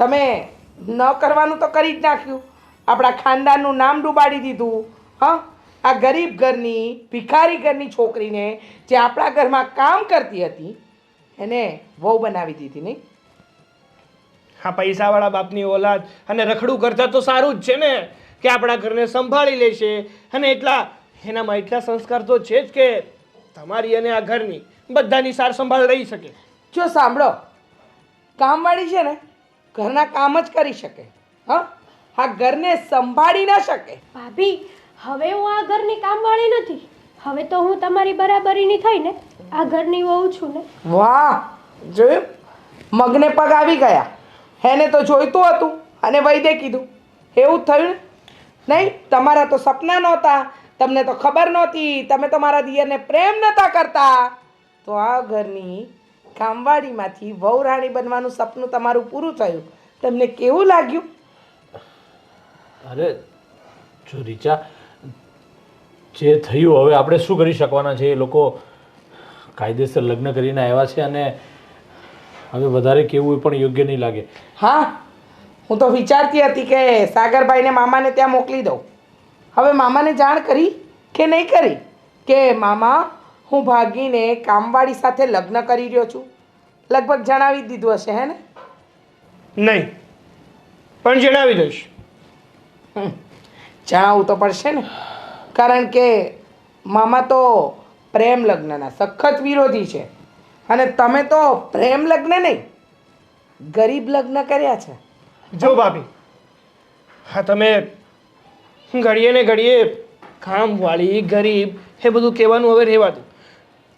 તમે ન કરવાનું તો કરી જ નાખ્યું. આપણા ખાનદાનનું નામ ડૂબાડી દીધું. હા? આ ગરીબ ઘરની ભિખારી ઘરની છોકરીને જે આપણા ઘરમાં કામ કરતી હતી એને વહુ બનાવી દીધી નહીં. હા પૈસાવાળા બાપની ઓલાદ અને રખડું કરતા તો સારું જ છે ને કે આપણા ઘરને સંભાળી લેશે. અને એટલા એનામાં એટલા સંસ્કાર તો છે જ કે તમારી અને આ ઘરની બધાની સાર સંભાળ રહી શકે. જો સાંભળો કામવાળી છે ને ઘરના કામ જ કરી શકે. હા? આ ઘરને સંભાળી ના શકે. ભાભી હવે હું આ ઘરની કામવાળી નથી. હવે તો હું તમારી બરાબરીની થઈને આ ઘરની વહુ છું ને. વાહ! જોયું? મગને પગ આવી ગયા. એને તો જોઈતું હતું અને વૈદે કીધું. એવું થયું નહીં તમારા તો સપના નહોતા. તમને તો ખબર નહોતી. તમે તમારા મારા દિયરને પ્રેમ નહોતા કરતા. તો આ ઘરની કામવાડીમાંથી વહુરાણી બનવાનું સપનું તમારું પૂરું થયું. તમને કેવું લાગ્યું? અરે જો રીચા જે થયું હવે આપણે શું કરી શકવાના છે? એ લોકો કાયદેસર લગ્ન કરીને આવ્યા છે અને હવે વધારે કેવું પણ યોગ્ય નહીં લાગે. હા હું તો વિચારતી હતી કે સાગરભાઈને મામાને ત્યાં મોકલી દઉં. હવે મામાને જાણ કરી કે નહીં કરી? કે મામા હું ભાગીને કામવાળી સાથે લગ્ન કરી રહ્યો છું. લગભગ જણાવી દીધું હશે હે ને? નહીં પણ જણાવી દઈશ. જણાવવું તો પડશે ને. કારણ કે મામા તો પ્રેમ લગ્નના સખત વિરોધી છે. અને તમે તો પ્રેમ લગ્ન નહીં ગરીબ લગ્ન કર્યા છે. જો ભાભી હા તમે ઘડીએ ને ઘડીએ કામવાળી ગરીબ એ બધું કહેવાનું હવે રહેવા દો.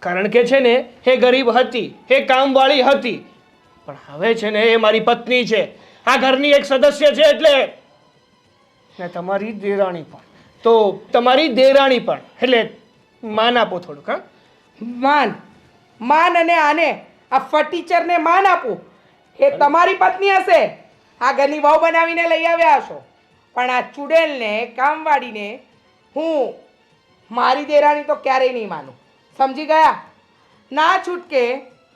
કારણ કે છે ને, એ ગરીબ હતી, એ કામવાળી હતી. પણ હવે છે ને, એ મારી પત્ની છે. આ ઘરની એક સદસ્ય છે એટલે ને તમારી દેરાણી પણ. તો તમારી દેરાણી પણ. એટલે માન આપો થોડુંક, હા? માન. માન અને આને. આ ફર્ટિચરને માન આપું. એ તમારી પત્ની હશે. આ ઘરની વહુ બનાવીને લઈ આવ્યા હશો. પણ આ ચુડેલને, કામવાળીને હું મારી દેરાણી તો ક્યારેય નહીં માનું. સમજી ગયા? ના છૂટકે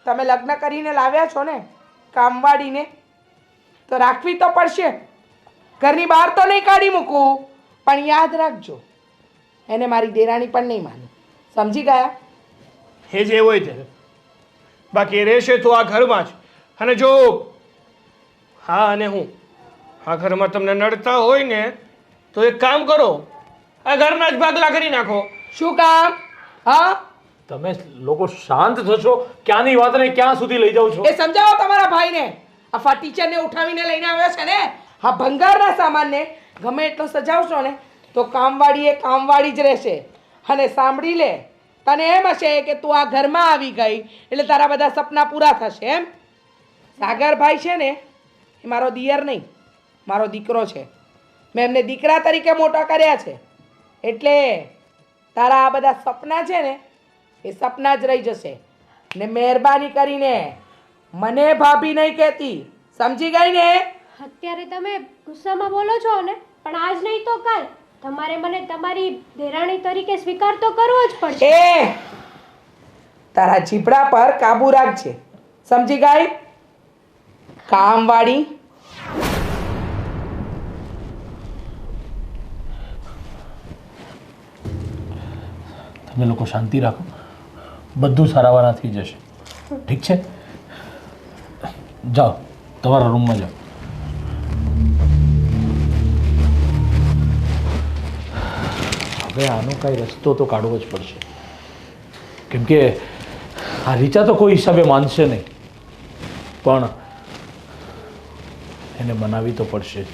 તમે લગ્ન કરીને લાવ્યા છો ને કામવાળીને? તો રાખવી તો પડશે. ઘરની બહાર તો નહીં કાઢી મૂકું. પણ યાદ રાખજો એને મારી દેરાણી પણ નહીં માની. સમજી ગયા? એ જે હોય તે બાકી રહેશે તો આ ઘરમાં જ. અને જો હા અને હું. આ ઘરમાં તમને નડતા હોય ને તો એક કામ કરો. આ ઘરના જ ભાગલા કરી નાખો. શું કામ? હા? તમે લોકો શાંત થશો, ક્યાંની વાતને ક્યાં સુધી લઈ જાઓ છો? એ સમજાવો તમારા ભાઈને. આ ટીચરને ઉઠાવીને લઈને આવ્યો છે ને? આ ભંગારના સામાનને ગમે એટલો સજાવશો ને, તો કામવાળી એ કામવાળી જ રહેશે. અને સાંભળી લે, તને એમ હશે કે તું આ ઘરમાં આવી ગઈ, એટલે તારા બધા સપના પૂરા થશે, એમ? સાગરભાઈ છે ને, એ મારો દિયર નહીં, મારો દીકરો છે. મેં એમને દીકરા તરીકે મોટા કર્યા છે. એટલે તારા આ બધા સપના છે ને એ સપના જ રહી જશે. ને મહેરબાની કરીને મને ભાભી નહીં કહેતી. સમજી ગઈ ને? અત્યારે તમે ગુસ્સામાં બોલો છો ને પણ આજ નહીં તો કાલ. તમારે મને તમારી દેરાણી તરીકે સ્વીકાર તો કરવો જ પડશે. એ તારા જીભડા પર કાબુ રાખજે. સમજી ગઈ? કામવાળી. તમે લોકો શાંતિ રાખો. બધું સારાવાના થઈ જશે ઠીક છે? જાઓ, તમારા રૂમમાં જાઓ. હવે આનો કાંઈ રસ્તો તો કાઢવો જ પડશે. કેમ કે આ રીચા તો કોઈ હિસાબે માનશે નહીં. પણ એને બનાવી તો પડશે. જ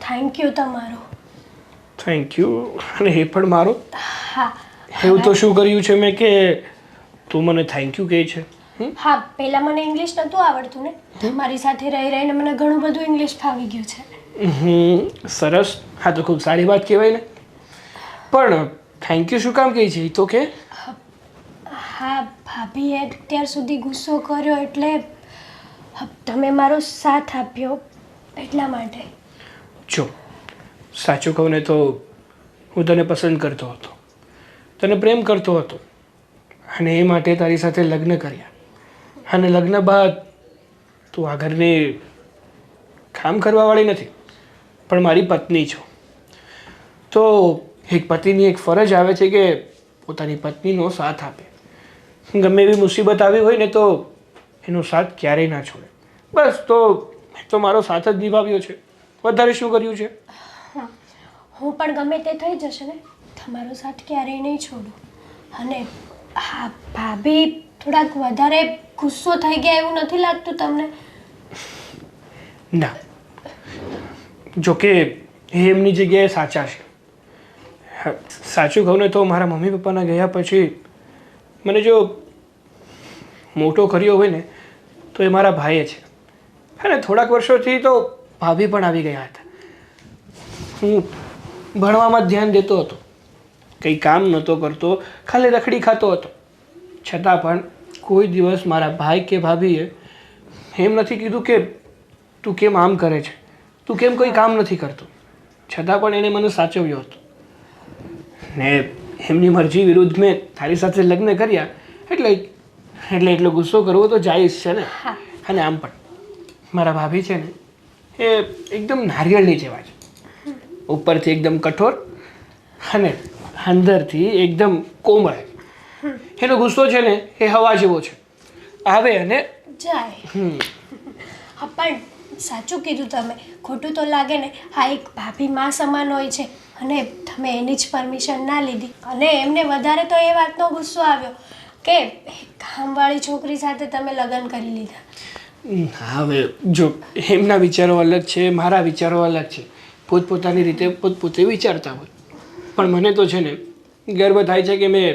થેન્ક યુ તમારો. થેન્ક યુ અને એ પણ મારો. હા. એવું તો શું કર્યું છે મેં કે તું મને થેન્ક યુ કહે છે? હા પહેલાં મને ઇંગ્લિશ નહોતું આવડતું ને. મારી સાથે રહી રહીને મને ઘણું બધું ઇંગ્લિશ ફાવી ગયું છે. સરસ. હા તો ખૂબ સારી વાત કહેવાય ને. પણ થેન્ક યુ શું કામ કહે છે? એ તો કે હા ભાભીએ અત્યાર સુધી ગુસ્સો કર્યો એટલે તમે મારો સાથ આપ્યો એટલા માટે. જો સાચું કહું ને તો હું તને પસંદ કરતો હતો. તને પ્રેમ કરતો હતો. અને એ માટે તારી સાથે લગ્ન કર્યા. અને લગ્ન બાદ તું આ ઘરની કામ કરવાવાળી નથી, પણ મારી પત્ની છો. તો એક પતિની એક ફરજ આવે છે કે પોતાની પત્નીનો સાથ આપે. ગમે એવી મુસીબત આવી હોય ને તો એનો સાથ ક્યારેય ના છોડે. બસ તો મેં તો મારો સાથ જ નિભાવ્યો છે. વધારે શું કર્યું છે? હું. પણ ગમે તે થઈ જશે ને તમારો સાથ ક્યારેય નહીં છોડું. અને હા ભાભી થોડાક વધારે ગુસ્સો થઈ ગયા એવું નથી લાગતું તમને? ના. જોકે એ એમની જગ્યાએ સાચા છે. હા, સાચું કહું ને તો મારા મમ્મી પપ્પાના ગયા પછી મને જો મોટો કર્યો હોય ને તો એ મારા ભાઈએ છે. અને થોડાક વર્ષોથી તો ભાભી પણ આવી ગયા હતા. હું ભણવામાં જ ધ્યાન દેતો હતો. કંઈ કામ નહોતો કરતો ખાલી રખડી ખાતો હતો. છતાં પણ કોઈ દિવસ મારા ભાઈ કે ભાભીએ એમ નથી કીધું કે તું કેમ આમ કરે છે? તું કેમ કોઈ કામ નથી કરતો? છતાં પણ એણે મને સાચવ્યો હતો. ને એમની મરજી વિરુદ્ધ મેં તારી સાથે લગ્ન કર્યા એટલે એટલે એટલો ગુસ્સો કરવો તો જાયજ છે ને? હા. અને આમ પણ. મારા ભાભી છે ને એ એકદમ નારિયેળની જેવા છે. ઉપરથી એકદમ કઠોર અને અંદરથી એકદમ કોમળ. એનો ગુસ્સો છે ને એ હવા જેવો છે. આવે અને જાય. હા પણ સાચું કીધું તમે. ખોટું તો લાગે ને હા એક ભાભી માં સમાન હોય છે અને તમે એની જ પરમિશન ના લીધી. અને એમને વધારે તો એ વાતનો ગુસ્સો આવ્યો કે કામવાળી છોકરી સાથે તમે લગ્ન કરી લીધા. હવે જો એમના વિચારો અલગ છે મારા વિચારો અલગ છે. પોતપોતાની રીતે પોતપોતે વિચારતા હોય. પણ મને તો છે ને ગર્વ થાય છે કે મેં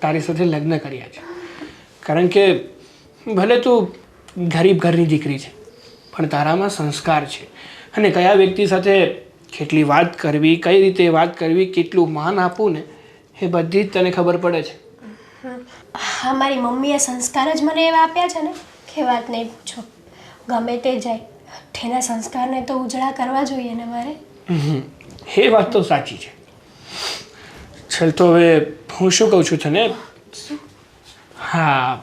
તારી સાથે લગ્ન કર્યા છે. કારણ કે ભલે તું ગરીબ ઘરની દીકરી છે, પણ તારામાં સંસ્કાર છે. અને કયા વ્યક્તિ સાથે કેટલી વાત કરવી, કઈ રીતે વાત કરવી, કેટલું માન આપવું ને, એ બધી જ તને ખબર પડે છે. હા, મારી મમ્મીએ સંસ્કાર જ મને એવા આપ્યા છે ને, કે વાત નહીં પૂછો. ગમે તે જાય તેના સંસ્કારને તો ઉજળા કરવા જોઈએ ને મારે. એ વાત તો સાચી છે. છેલ તો હવે હું શું કહું છું તને? હા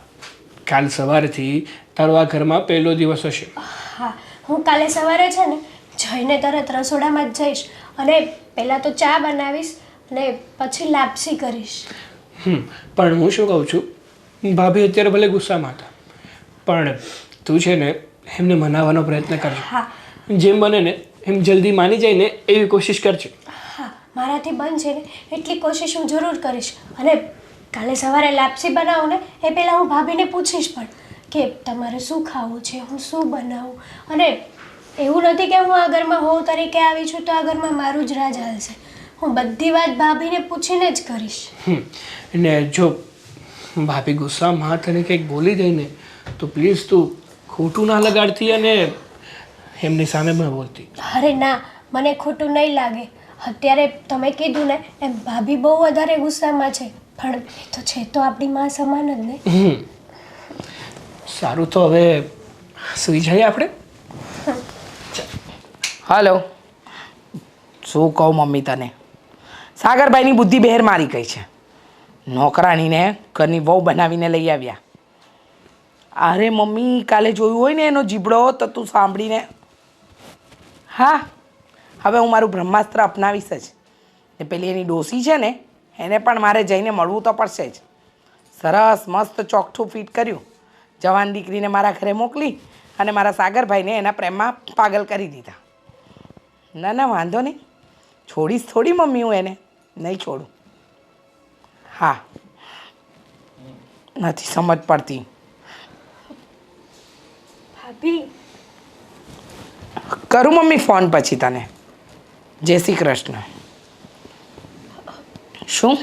કાલ સવારથી તારો આ ઘરમાં પહેલો દિવસ હશે. હા હું કાલે સવારે છે ને જઈને તરત રસોડામાં જ જઈશ અને પહેલાં તો ચા બનાવીશ અને પછી લાપસી કરીશ. હમ પણ હું શું કહું છું? ભાભી અત્યારે ભલે ગુસ્સામાં હતા પણ તું છે ને એમને મનાવવાનો પ્રયત્ન કરજો. હા. જેમ બને ને એમ જલ્દી માની જાય ને એવી કોશિશ કરજો. હા મારાથી બનશે ને એટલી કોશિશ હું જરૂર કરીશ. અને કાલે સવારે લાપસી બનાવું ને એ પહેલાં હું ભાભીને પૂછીશ પણ કે તમારે શું ખાવું છે હું શું બનાવું? અને એવું નથી કે હું આ ઘરમાં હોઉં તરીકે આવી છું તો આ ઘરમાં મારું જ રાજ હાલશે. હું બધી વાત ભાભીને પૂછીને જ કરીશ. ને જો ભાભી ગુસ્સામાં તને કંઈક બોલી દઈ ને તો પ્લીઝ તું ખોટું ના લગાડતી અને એમની સામે પણ બોલતી. અરે ના મને ખોટું નહીં લાગે. અત્યારે તમે કીધું ને એમ ભાભી બહુ વધારે ગુસ્સામાં છે. પણ એ તો છે તો આપણી માં સમાન જ ને. સારું તો હવે સુઈ જઈએ આપણે. હલો. શું કહું મમ્મી તને? સાગરભાઈની બુદ્ધિ બહેર મારી ગઈ છે. નોકરાણીને ઘરની વહુ બનાવીને લઈ આવ્યા. અરે મમ્મી કાલે જોયું હોય ને એનો જીબડો તો તું સાંભળીને હા, હવે હું મારું બ્રહ્માસ્ત્ર અપનાવીશ જ. ને પેલી એની ડોસી છે ને, એને પણ મારે જઈને મળવું તો પડશે જ. સરસ મસ્ત ચોકઠું ફિટ કર્યું. જવાન દીકરીને મારા ઘરે મોકલી અને મારા સાગરભાઈને એના પ્રેમમાં પાગલ કરી દીધા. ના ના, વાંધો નહીં. છોડીશ થોડી મમ્મી હું એને. નહીં છોડું. હા. નથી સમજ પડતી. ભાભી કરું મમ્મી ફોન પછી તને. જય શ્રી કૃષ્ણ. શું?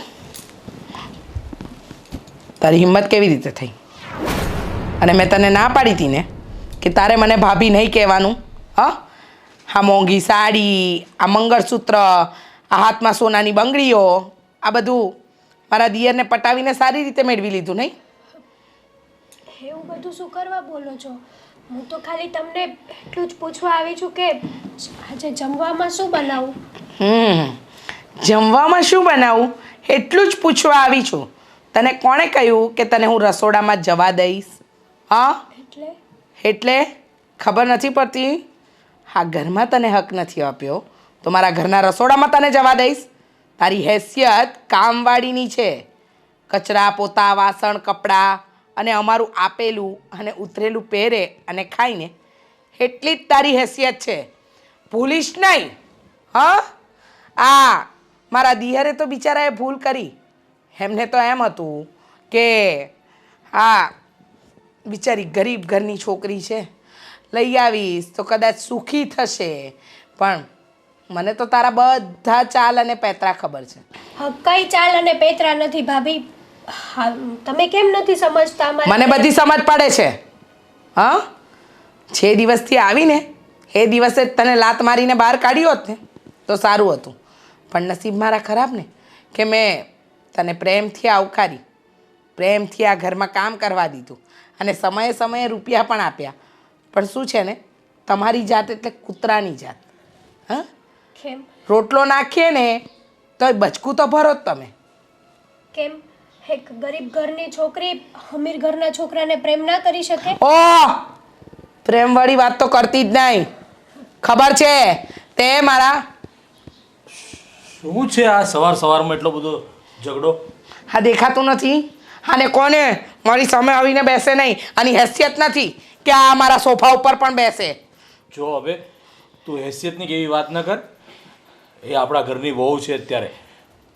તારી હિંમત કેવી રીતે થઈ? અને મેં તને ના પાડી હતી ને કે તારે મને ભાભી નહીં કહેવાનું. હા? આ મોંઘી સાડી, આ મંગળસૂત્ર, આ હાથમાં સોનાની બંગડીઓ, આ બધું મારા દિયરને પટાવીને સારી રીતે મેળવી લીધું નહીં? એવું બધું શું કરવા બોલો છો? હું તો ખાલી તમને એટલું જ પૂછવા આવી છું કે આજે જમવામાં શું બનાવું? હમ જમવામાં શું બનાવું? એટલું જ પૂછવા આવી છું. તને કોણે કહ્યું કે તને હું રસોડામાં જવા દઈશ? હા? એટલે? એટલે? ખબર નથી પડતી? હા ઘરમાં તને હક નથી આપ્યો. તો મારા ઘરના રસોડામાં તને જવા દઈશ? તારી હેસિયત કામવાળીની છે. કચરા પોતા વાસણ કપડાં અને અમારું આપેલું અને ઉતરેલું પહેરે અને ખાઈને એટલી જ તારી હેસિયત છે. ભૂલીશ નહીં. હા? આ મારા દિયરે તો બિચારાએ ભૂલ કરી. એમને તો એમ હતું કે હા બિચારી ગરીબ ઘરની છોકરી છે. લઈ આવીશ તો કદાચ સુખી થશે. પણ મને તો તારા બધા ચાલ અને પેતરા ખબર છે. કઈ ચાલ અને પેતરા નથી ભાભી. તમે કેમ નથી સમજતા મને બધી સમજ પડે છે. હા? જે દિવસથી આવીને એ દિવસે તને લાત મારીને બહાર કાઢ્યો હોત ને તો સારું હતું. પણ નસીબ મારા ખરાબ ને કે મેં તને પ્રેમથી આવકારી પ્રેમથી આ ઘરમાં કામ કરવા દીધું અને સમયે સમયે રૂપિયા પણ આપ્યા. પણ શું છે ને તમારી જાત એટલે કૂતરાની જાત. હા? રોટલો નાખીએ ને તો બચકું તો ભરો જ તમે. કેમ? એક ગરીબ ઘરની છોકરી અમીર ઘરના છોકરાને પ્રેમ ના કરી શકે? ઓહ પ્રેમવાળી વાત તો કરતી જ નહીં. ખબર છે? તે મારા શું છે આ સવાર સવારમાં એટલો બધો ઝઘડો? હા દેખાતું નથી. અને કોને? મારી સામે આવીને બેસે નહીં. આની હેસિયત નથી કે આ મારા સોફા ઉપર પણ બેસે. જો હવે તું હેસિયતની કેવી વાત ન કર. એ આપણા ઘરની વહુ છે અત્યારે.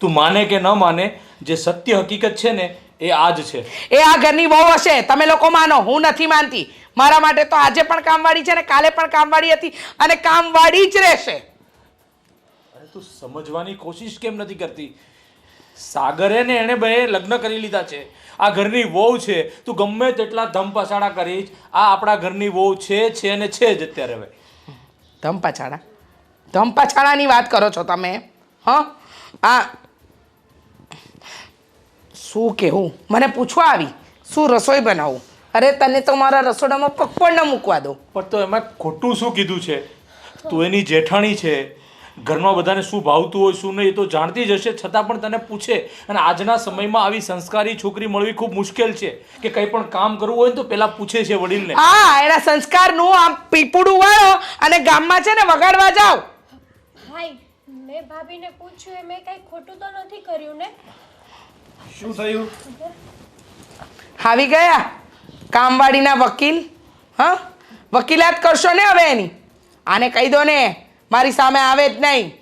તું માને કે ન માને જે સત્ય હકીકત છે ને એ આ જ છે. એ આ ઘરની બહુ હશે તમે લોકો માનો હું નથી માનતી. મારા માટે તો આજે પણ કામવાળી છે ને કાલે પણ કામવાળી હતી અને કામવાળી જ રહેશે. અરે તું સમજવાની કોશિશ કેમ નથી કરતી? સાગરે ને એણે બે લગ્ન કરી લીધા છે. આ ઘરની વહુ છે તું ગમે તેટલા ધમ પછાડા કરીશ આ આપણા ઘરની વહુ છે છે ને છે જ અત્યારે હવે. ધમપાછાડા? ધમપાછાડાની વાત કરો છો તમે હા? આ શું કહેવું? મને પૂછવા આવી શું રસોઈ બનાવું? અરે તને તો મારા રસોડામાં પગ પણ ન મૂકવા દો પણ તો એમાં ખોટું શું કીધું છે? તું એની જેઠાણી છે. ઘરમાં બધાને શું ભાવતું હોય શું નહીં એ તો જાણતી જ હશે. છતાં પણ તને પૂછે. અને આજના સમયમાં આવી સંસ્કારી છોકરી મળવી ખૂબ મુશ્કેલ છે. કે કંઈ પણ કામ કરવું હોય ને તો પહેલાં પૂછે છે વડીલને. હા એના સંસ્કારનું આમ પીપુડું વાળો અને ગામમાં છે ને વગાડવા જાઓ હાય મેં ભાભીને પૂછ્યું એ મેં કંઈ ખોટું તો નથી કર્યું ને? શું થયું? આવી ગયા? કામવાળીના વકીલ? હા? વકીલાત કરશો ને હવે એની? આને કહી દો ને મારી સામે આવે જ નહીં.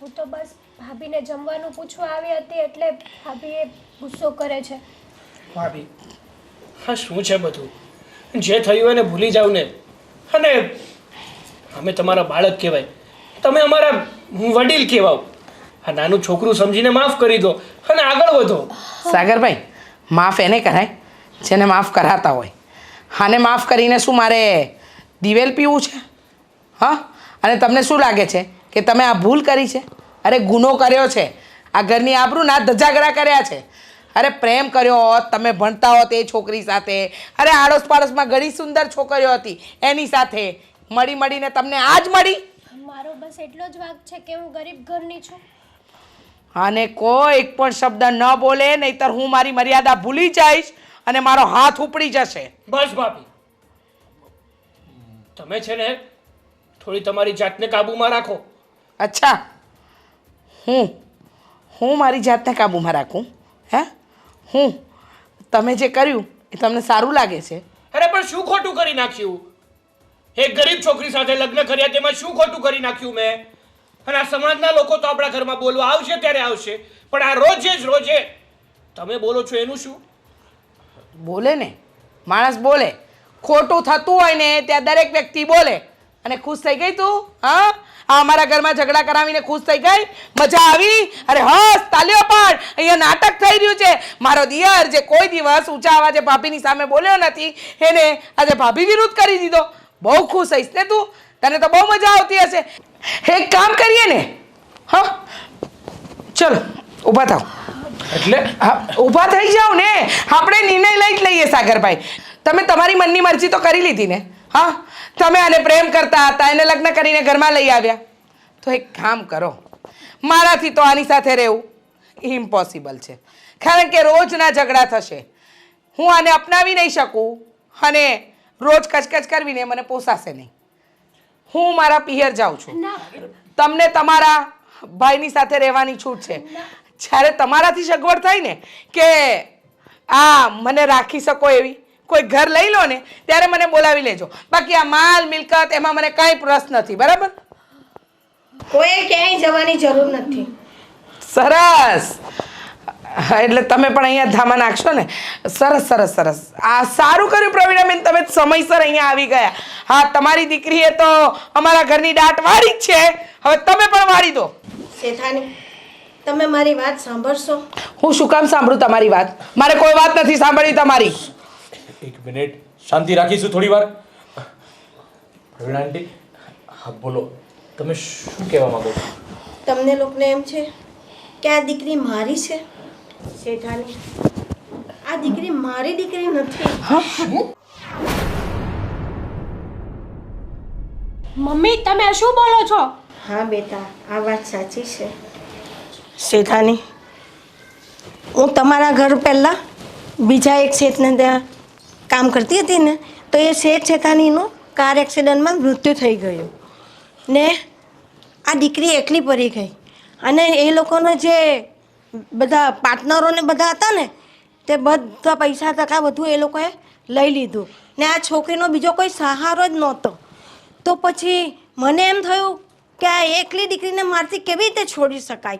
હું તો બસ ભાભીને જમવાનું પૂછવા આવી હતી એટલે ભાભી એ ગુસ્સો કરે છે. ભાભી હા શું છે બધું? જે થયું એને ભૂલી જાવ ને. અને અમે તમારા બાળક કહેવાય. તમે અમારા વડીલ કહેવાઓ. આ નાનું છોકરું સમજીને માફ કરી દો અને આગળ વધો. સાગરભાઈ માફ એને કરાય જેને માફ કરાતા હોય. આને માફ કરીને શું મારે દિવેલ પીવું છે? હા? અને તમને શું લાગે છે કે તમે આ ભૂલ કરી છે? અરે ગુનો કર્યો છે. આ ઘરની આબરૂના ધજાગરા કર્યા છે. અરે પ્રેમ કર્યો હોત તમે ભણતા હોત એ છોકરી સાથે. અરે આડોશ પાડોશમાં ઘણી સુંદર છોકરીઓ હતી. એની સાથે મળી મળીને તમને આ જ મળી? મારો બસ એટલો જ વાક છે કે હું ગરીબ ઘરની છું. અને કોઈ એક પણ શબ્દ ન બોલે નહીતર હું મારી મર્યાદા ભૂલી જઈશ અને મારો હાથ ઉપડી જશે. બસ ભાભી. તમે છે ને થોડી તમારી જાતને કાબૂમાં રાખો. અચ્છા. હું હું મારી જાતને કાબૂમાં રાખું? હે? હું તમે જે કર્યું એ તમને સારું લાગે છે? અરે પણ શું ખોટું કરી નાખ્યું? એક ગરીબ છોકરી સાથે લગ્ન કર્યા તેમાં શું ખોટું કરી નાખ્યું મેં? અને આ સમાજના લોકો તો આપણા ઘરમાં બોલવા આવશે ત્યારે આવશે. પણ આ રોજે જ, રોજે તમે બોલો છો એનું શું? બોલે ને. માણસ બોલે. ખોટું થતું હોય ને ત્યાં દરેક વ્યક્તિ બોલે. અને ખુશ થઈ ગઈ તું? હા? આ અમારા ઘરમાં ઝઘડા કરાવીને ખુશ થઈ ગઈ? મજા આવી? અરે હસ, તાલ્યો પણ. અહીંયા નાટક થઈ રહ્યું છે. મારો દિયર જે કોઈ દિવસ ઊંચા અવાજે ભાભીની સામે બોલ્યો નથી, એને આજે ભાભી વિરુદ્ધ કરી દીધો. બહુ ખુશ હઈશ ને તું? તને તો બહુ મજા આવતી હશે. એક કામ કરીએ ને હા? ચલો ઊભા થાવ એટલે ઊભા થઈ જાઓ ને. આપણે નિર્ણય લઈ જ લઈએ સાગરભાઈ. તમે તમારી મનની મરજી તો કરી લીધી ને. હા? તમે આને પ્રેમ કરતા હતા એને લગ્ન કરીને ઘરમાં લઈ આવ્યા. તો એક કામ કરો. મારાથી તો આની સાથે રહેવું ઇમ્પોસિબલ છે. કારણ કે રોજના ઝઘડા થશે. હું આને અપનાવી નહીં શકું અને રોજ કચકચ કરવીને મને પોસાશે નહીં. હું મારા પિયર જાઉં છું. તમને તમારા ભાઈની સાથે રહેવાની છૂટ છે. જ્યારે તમારાથી સગવડ થાય ને કે આ મને રાખી શકો એવી કોઈ ઘર લઈ લો ને ત્યારે મને બોલાવી લેજો. બાકી આ માલ મિલકત એમાં મને કાંઈ પ્રશ્ન નથી બરાબર? કોઈ ક્યાંય જવાની જરૂર નથી. સરસ. એટલે તમે પણ અહીંયા ધામા નાખશો ને? સરસ સરસ સરસ. આ સારું કર્યું પ્રવીણાબેન તમે સમયસર અહીંયા આવી ગયા. હા તમારી દીકરીએ તો અમારા ઘરની દાંત વાળી જ છે. હવે તમે પણ વાળી દો. શેઠાની તમે મારી વાત સાંભળશો? હું શું કામ સાંભળું તમારી વાત? મારે કોઈ વાત નથી સાંભળવી તમારી. એક મિનિટ શાંતિ રાખીશું થોડી વાર. પ્રવીણા આંટી હા બોલો. તમે શું કહેવા માંગો છો? તમને લોકોને એમ છે કે આ દીકરી મારી છે? શેઠાની આ દીકરી મારી દીકરી નથી. મમ્મી તમે શું બોલો છો? હા બેટા આ વાત સાચી છે. શેઠાની હું તમારા ઘર પહેલાં બીજા એક શેઠને ત્યાં કામ કરતી હતી ને તો એ શેઠ શેઠાનીનું કાર એક્સિડન્ટમાં મૃત્યુ થઈ ગયું. ને આ દીકરી એકલી પડી ગઈ. અને એ લોકોના જે બધા પાર્ટનરોને બધા હતા ને, તે બધા પૈસા ટકા બધું એ લોકોએ લઈ લીધું. ને આ છોકરીનો બીજો કોઈ સહારો જ નહોતો. તો પછી મને એમ થયું કે આ એકલી દીકરીને મારથી કેવી રીતે છોડી શકાય?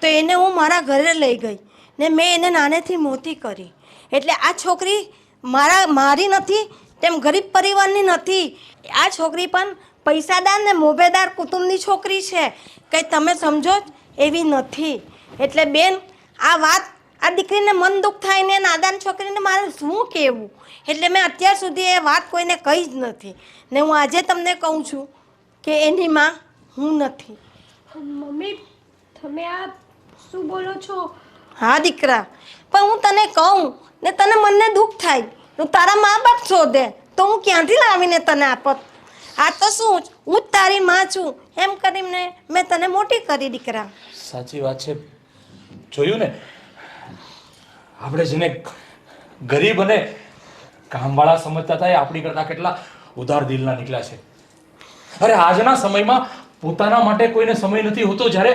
તો એને હું મારા ઘરે લઈ ગઈ ને મેં એને નાનેથી મોટી કરી. એટલે આ છોકરી મારા, મારી નથી, તેમ ગરીબ પરિવારની નથી. આ છોકરી પણ પૈસાદાર ને મોભેદાર કુટુંબની છોકરી છે. કંઈ તમે સમજો એવી નથી. એટલે બેન આ વાત આ દીકરીને મન દુઃખ થાય ને નાદાન છોકરીને મારે શું કહેવું? એટલે મેં અત્યાર સુધી એ વાત કોઈને કહી જ નથી. ને હું આજે તમને કહું છું કે એની માં હું નથી. મમ્મી તમે આ શું બોલો છો? હા દીકરા. પણ હું તને કહું ને તને મનને દુઃખ થાય. તું તારા મા બાપ શોધે. તો હું ક્યાંથી લાવીને તને આપત? આ તો શું જ, હું જ તારી માં છું. એમ કરીને મેં તને મોટી કરી દીકરા. સાચી વાત છે. જોયું ને? આપણે જેને ગરીબ અને કામવાળા સમજતા હતા એ આપણી કરતા કેટલા ઉદાર દિલના નીકળ્યા છે. અરે આજના સમયમાં પોતાના માટે કોઈને સમય નથી હોતો જ્યારે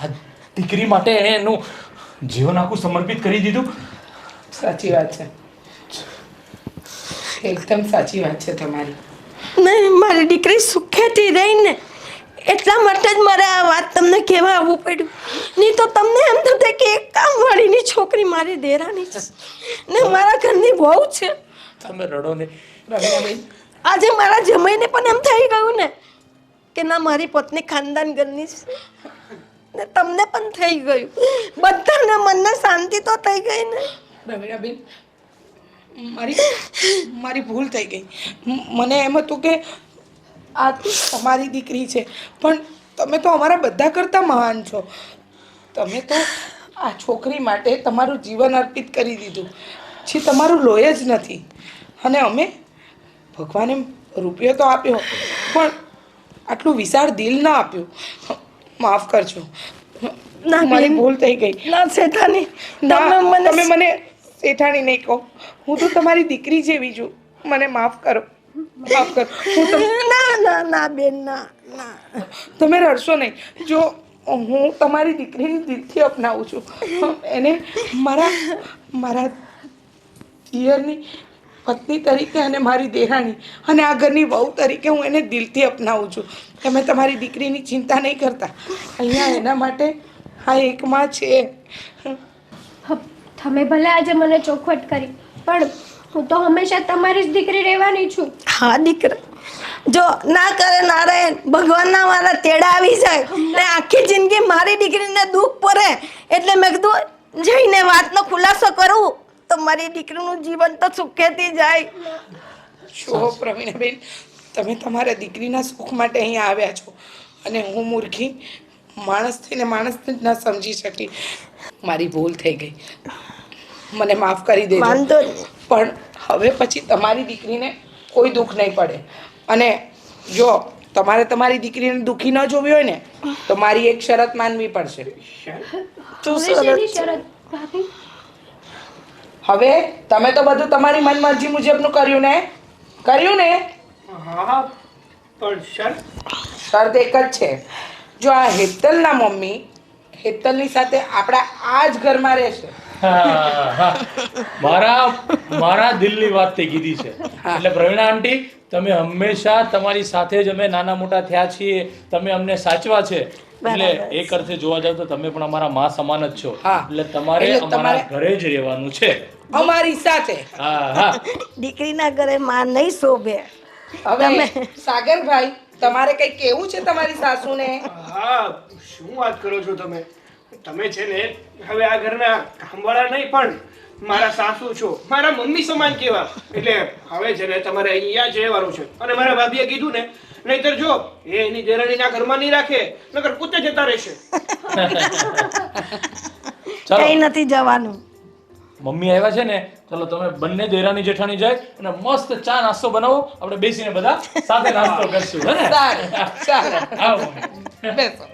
આ દીકરી માટે એણે એનું જીવન આખું સમર્પિત કરી દીધું. સાચી વાત છે. એકદમ સાચી વાત છે તમારી. નહીં મારી દીકરી સુખેથી રહીને એટલા માટે જ મારે આ કહેવા આવવું પડ્યું. નહીં તો તમને એમ થશે કે એક કામવાળીની છોકરી મારી દેરાની છે. ને મારા ઘરની બહુ છે. તમે રડો ને આજે મારા જમાઈને પણ એમ થઈ ગયું ને કે ના મારી પત્ની ખાનદાન ઘરની છે. ને તમને પણ થઈ ગયું. બધાને મનને શાંતિ તો થઈ ગઈ ને. પ્રવીણાબેન મારી મારી ભૂલ થઈ ગઈ. મને એમ હતું કે આ તમારી દીકરી છે. પણ તમે તો અમારા બધા કરતાં મહાન છો. તમે તો આ છોકરી માટે તમારું જીવન અર્પિત કરી દીધું. છે તમારું લોહી જ નથી. અને અમે ભગવાને રૂપિયો તો આપ્યો પણ આટલું વિશાળ દિલ ના આપ્યું. માફ કરજો. ના, મારી ભૂલ થઈ ગઈ. ના શેઠાની તમે મને શેઠાણી નહીં કહો. હું તો તમારી દીકરી જેવી છું. મને માફ કરો. માફ કરો. હું ના ના ના બેન ના. તમે રડશો નહીં. જો હું તમારી દીકરીની દિલથી અપનાવું છું. એને મારા મારા પિયરની પત્ની તરીકે અને મારી દેરાણી અને આ ઘરની વહુ તરીકે હું એને દિલથી અપનાવું છું. તમે તમારી દીકરીની ચિંતા નહીં કરતા. અહીંયા એના માટે આ એકમાં છે. તમે ભલે આજે મને ચોખવટ કરી પણ હું તો હંમેશા તમારી જ દીકરી રહેવાની છું. હા દીકરા. જો ના કરે નારાયણ ભગવાનના મારા તેડા આવી જાય ને આખી જિંદગી મારી દીકરીને દુઃખ પડે એટલે મેં કીધું જઈને વાતનો ખુલાસો કરું તો મારી દીકરીનું જીવન તો સુખેથી જાય. છો પ્રવીણાબેન તમે તમારા દીકરીના સુખ માટે અહીંયા આવ્યા છો અને હું મૂર્ખી માણસ થઈને માણસને જ ન સમજી શકી. મારી ભૂલ થઈ ગઈ. મને માફ કરી દેજો. પણ હવે પછી તમારી દીકરીને કોઈ દુઃખ નહીં પડે. અને જો તમારે તમારી દીકરીને દુઃખી ન જોવી હોય ને તો મારી એક શરત માનવી પડશે. હવે તમે તો બધું તમારી મનમરજી મુજબનું કર્યું ને? કર્યું ને? હા પણ શરત? શરત એક જ છે. જો આ હેતલના મમ્મી હેતલની સાથે આપણા આ જ ઘરમાં રહેશે. મારા મારા દિલની વાત તે કીધી છે. એટલે પ્રવીણા આંટી તમે હંમેશા તમારી સાથે જ અમે નાના મોટા થયા છીએ તમે અમને સાચવા છે. એટલે એક અર્થે જોવા જાવ તો તમે પણ અમારા માં સમાન જ છો. એટલે તમારે અમારા ઘરે જ રહેવાનું છે. અમારી સાથે. હા હા. દીકરીના ઘરે માં નહીં શોભે. હવે સાગરભાઈ તમારે કઈ કેવું છે તમારી સાસુને? હા શું વાત કરો છો તમે? તમે છે ને હવે આ ઘરના કામવાળા નહીં પણ મારા સાસુ છો. મારા મમ્મી સમાન કેવા? એટલે હવે છે ને તમારે અહીંયા જ રહેવાનું છે. અને મારા ભાભીએ કીધું ને નહીતર જો એ એની દેરાણીના ઘરમાં નહીં રાખે નકર કૂતે જતા રહેશે. કઈ નથી જવાનું. મમ્મી આવ્યા છે ને ચાલો તમે બંને દેરાની જેઠાણી જાય અને મસ્ત ચા નાસ્તો બનાવો. આપણે બેસીને બધા સાથે નાસ્તો કરશું. હે ને? આવો. બેસો.